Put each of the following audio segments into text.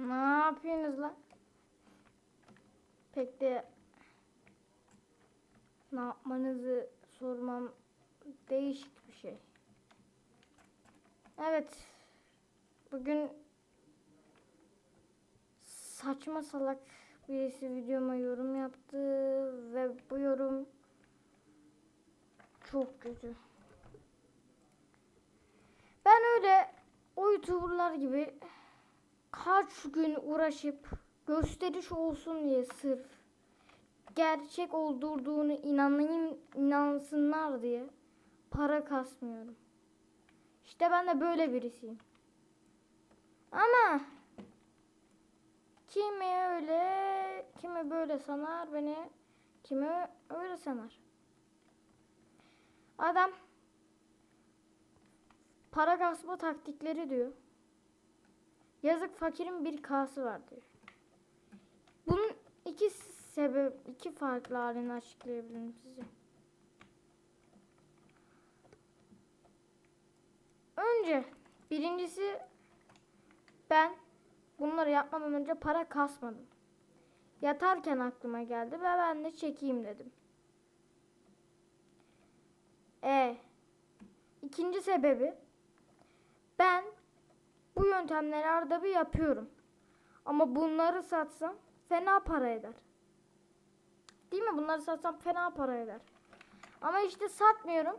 Ne yapıyorsunuz lan? Pek de ne yapmanızı sormam değişik bir şey. Evet. Bugün saçma salak birisi videoma yorum yaptı ve bu yorum çok kötü. Ben öyle o youtuberlar gibi kaç gün uğraşıp gösteriş olsun diye sırf gerçek oldurduğunu inanayım inansınlar diye para kasmıyorum. İşte ben de böyle birisiyim. Ama kimi öyle, kimi böyle sanar beni, kimi öyle sanar. Adam para kasma taktikleri diyor. Yazık fakirin bir kası var diyor. Bunun iki sebep, iki farklı halini açıklayabilirim size. Önce birincisi ben bunları yapmadan önce para kasmadım. Yatarken aklıma geldi ve ben de çekeyim dedim. E ikinci sebebi ben yöntemleri arada bir yapıyorum. Ama bunları satsam fena para eder. Değil mi? Bunları satsam fena para eder. Ama işte satmıyorum.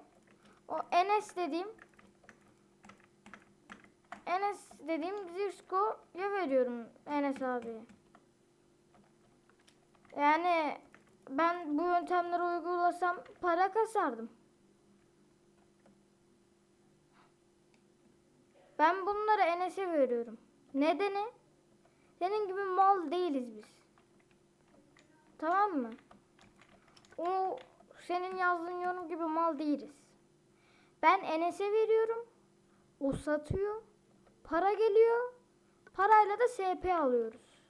O Enes dediğim Enes dediğim Zirsko'ya veriyorum Enes abiye. Yani ben bu yöntemleri uygulasam para kasardım. Ben bunları Enes'e veriyorum. Nedeni? Senin gibi mal değiliz biz. Tamam mı? O senin yazdığın yorum gibi mal değiliz. Ben Enes'e veriyorum. O satıyor. Para geliyor. Parayla da SP alıyoruz.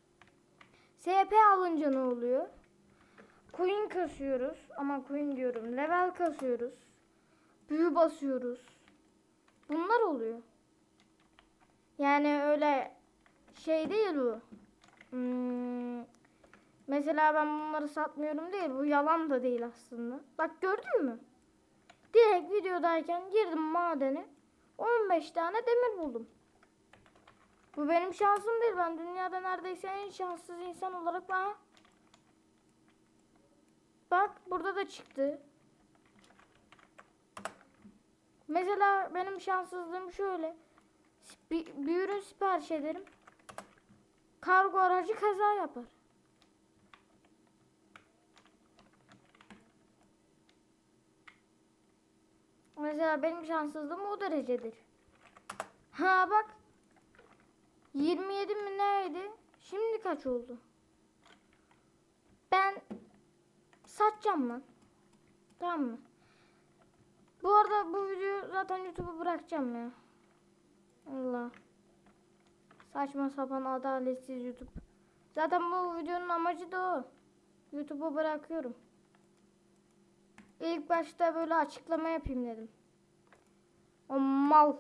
SP alınca ne oluyor? Coin kasıyoruz. Ama coin diyorum. Level kasıyoruz. Büyü basıyoruz. Bunlar oluyor. Yani öyle şey değil bu. Hmm, mesela ben bunları satmıyorum değil. Bu yalan da değil aslında. Bak gördün mü? Direkt videodayken girdim madene. 15 tane demir buldum. Bu benim şansım değil. Ben dünyada neredeyse en şanssız insan olarak ben... Bak burada da çıktı. Mesela benim şanssızlığım şöyle. Bir, bir ürün sipariş ederim. Kargo aracı kaza yapar. Mesela benim şanssızlığım o derecedir. Ha bak. 27 mi neydi? Şimdi kaç oldu? Ben satacağım lan. Tamam mı? Bu arada bu videoyu zaten YouTube'a bırakacağım ya. Allah. Saçma sapan adaletsiz YouTube. Zaten bu videonun amacı da o. YouTube'a bırakıyorum. İlk başta böyle açıklama yapayım dedim. O mal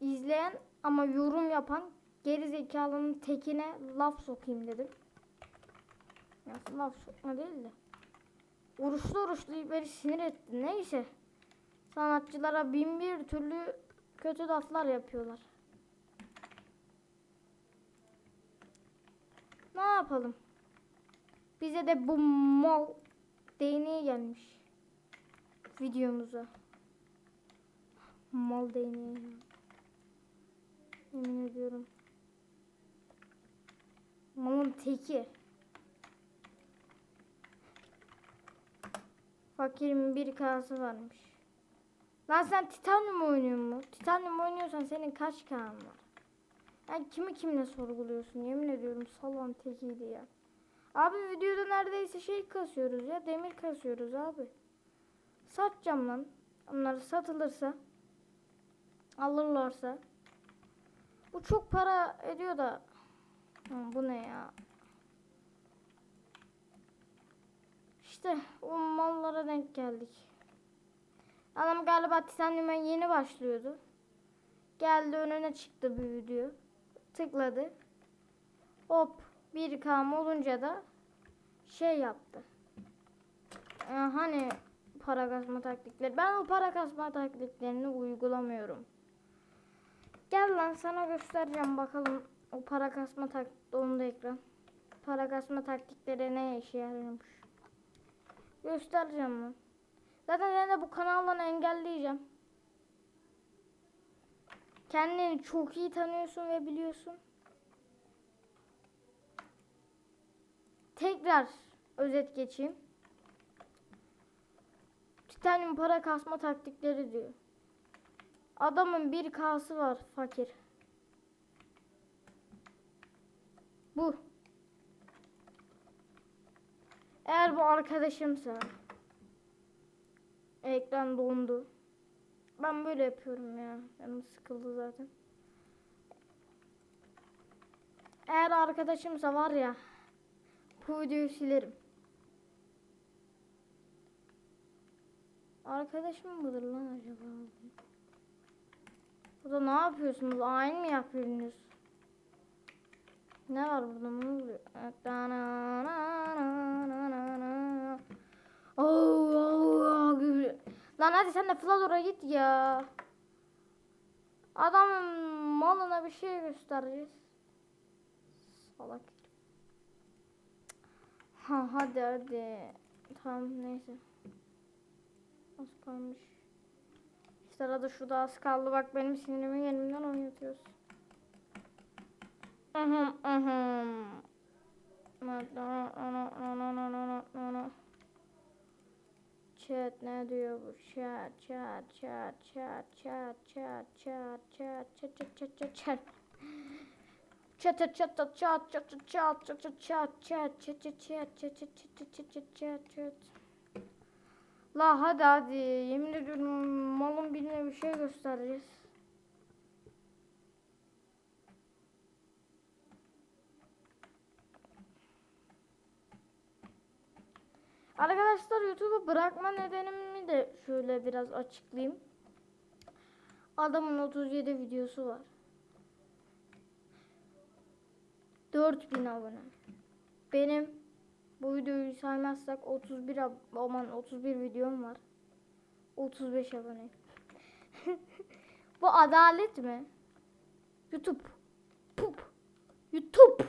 izleyen ama yorum yapan geri zekalının tekine laf sokayım dedim. Ya laf sokma değil de. Oruçlu oruçlu beni sinir etti. Neyse. Sanatçılara bin bir türlü kötü laflar yapıyorlar. Ne yapalım? Bize de bu mal değneği gelmiş. Videomuza. Mal değneği. Yemin ediyorum. Malın teki. Fakirin bir kası varmış. Lan sen Titanium oynuyor mu? Senin kaç kan var? Yani kimi kimle sorguluyorsun? Yemin ediyorum salon tekiydi ya. Abi videoda neredeyse şey kasıyoruz ya. Demir kasıyoruz abi. Satacağım lan. Onları satılırsa. Alırlarsa. Bu çok para ediyor da. Hı, bu ne ya? İşte o mallara denk geldik. Adam galiba Titanium'a yeni başlıyordu. Geldi önüne çıktı video. Tıkladı. Hop 1K olunca da şey yaptı. Ee, hani para kasma taktikleri. Ben o para kasma taktiklerini uygulamıyorum. Gel lan sana göstereceğim bakalım o para kasma taktikleri onda ekran. Para kasma taktikleri ne işe yarıyormuş. Göstereceğim lan. Zaten ben de bu kanaldan engelleyeceğim. Kendini çok iyi tanıyorsun ve biliyorsun. Tekrar özet geçeyim. Titanium para kasma taktikleri diyor. Adamın bir kası var fakir. Bu. Eğer bu arkadaşımsa ekran dondu. Ben böyle yapıyorum ya. Canım sıkıldı zaten. Eğer arkadaşımsa var ya bu videoyu silerim. Arkadaşım mıdır lan acaba? Burada ne yapıyorsunuz? Ayin mi yapıyorsunuz? Ne var burada? Ne oluyor? Oh, oh, oh. Lan hadi sen de Flador'a git ya. Adamın malına bir şey göstereceğiz. Salak. Ha hadi hadi. Tamam neyse. Az kalmış. İşte arada şurada az kaldı. Bak benim sinirimi yerimden oynatıyorsun. Ahım ahım. Chat ne diyor bu? Chat chat chat chat chat chat chat chat chat chat chat chat chat Chat chat chat chat chat chat chat chat chat chat chat chat La hadi hadi yemin ediyorum malın birine bir şey göstereceğiz. Arkadaşlar YouTube'u bırakma nedenimi de şöyle biraz açıklayayım. Adamın 37 videosu var. 4000 abone. Benim bu videoyu saymazsak 31 ab- aman 31 videom var. 35 abone. bu adalet mi? YouTube. Pup. YouTube.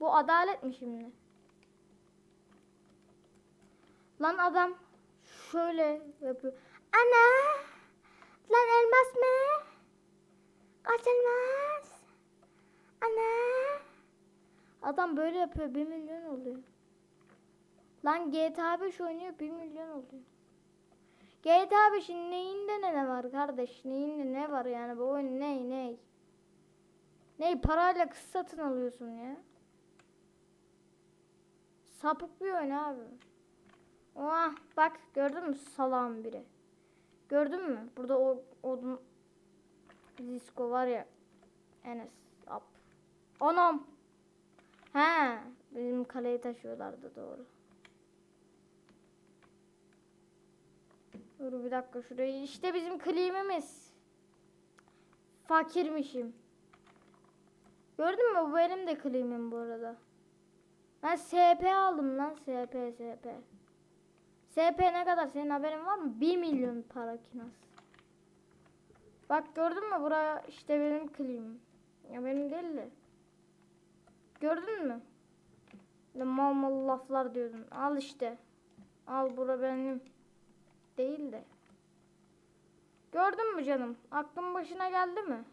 Bu adalet mi şimdi? Lan adam şöyle yapıyor. Ana! Lan elmas mı? Kaç elmas? Ana! Adam böyle yapıyor 1 milyon oluyor. Lan GTA 5 oynuyor 1 milyon oluyor. GTA 5'in neyinde ne ne var kardeş? Neyinde ne var yani bu oyun ney ney? Ney parayla kız satın alıyorsun ya? Sapık bir oyun abi. Oha bak gördün mü salam biri. Gördün mü? Burada o odun disco var ya. Enes up. Anam. He, bizim kaleyi taşıyorlardı doğru. Dur bir dakika şurayı. İşte bizim klimimiz. Fakirmişim. Gördün mü? Bu benim de klimim bu arada. Ben SP aldım lan. SP SP. SP ne kadar? Senin haberin var mı? 1 milyon para kinas. Bak gördün mü? Buraya işte benim klimim. Ya benim değil de. Gördün mü? Ne mal mal laflar diyordun. Al işte. Al bura benim. Değil de. Gördün mü canım? Aklın başına geldi mi?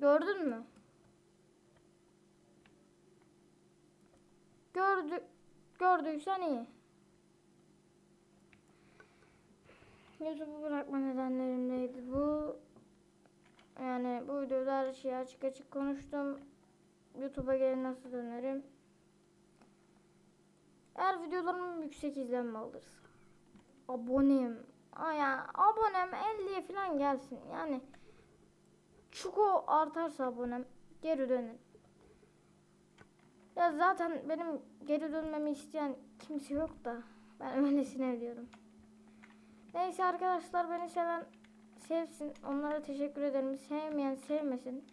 Gördün mü? Gördü gördüysen iyi. YouTube'u bırakma nedenlerim neydi bu? Yani bu videoda her şeyi açık açık konuştum. YouTube'a geri nasıl dönerim? Eğer videolarım yüksek izlenme alırsa. Abonem. Aa ya abonem 50'ye falan gelsin. Yani çuko artarsa abonem geri dönerim. Ya zaten benim geri dönmemi isteyen kimse yok da ben öylesine diyorum. Neyse arkadaşlar beni seven sevsin. Onlara teşekkür ederim. Sevmeyen sevmesin.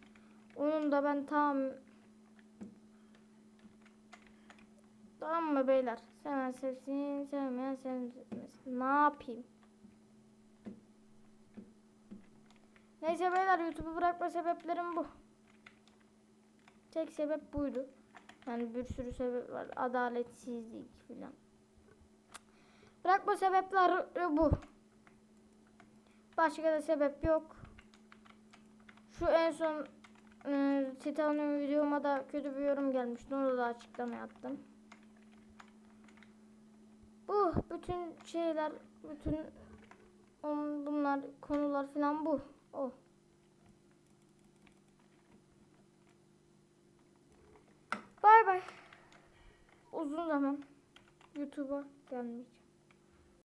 Onun da ben tam Tamam mı beyler? Seven sevsin, sevmeyen sevmesin. Ne yapayım? Neyse beyler YouTube'u bırakma sebeplerim bu. Tek sebep buydu. Yani bir sürü sebep var. Adaletsizlik filan. Bırakma sebepler bu. Başka da sebep yok. Şu en son e, Titanium videoma da kötü bir yorum gelmişti. Onu da açıklama yaptım. Bu bütün şeyler, bütün on, bunlar konular falan bu. O. Bay bay. Uzun zaman YouTube'a gelmeyeceğim.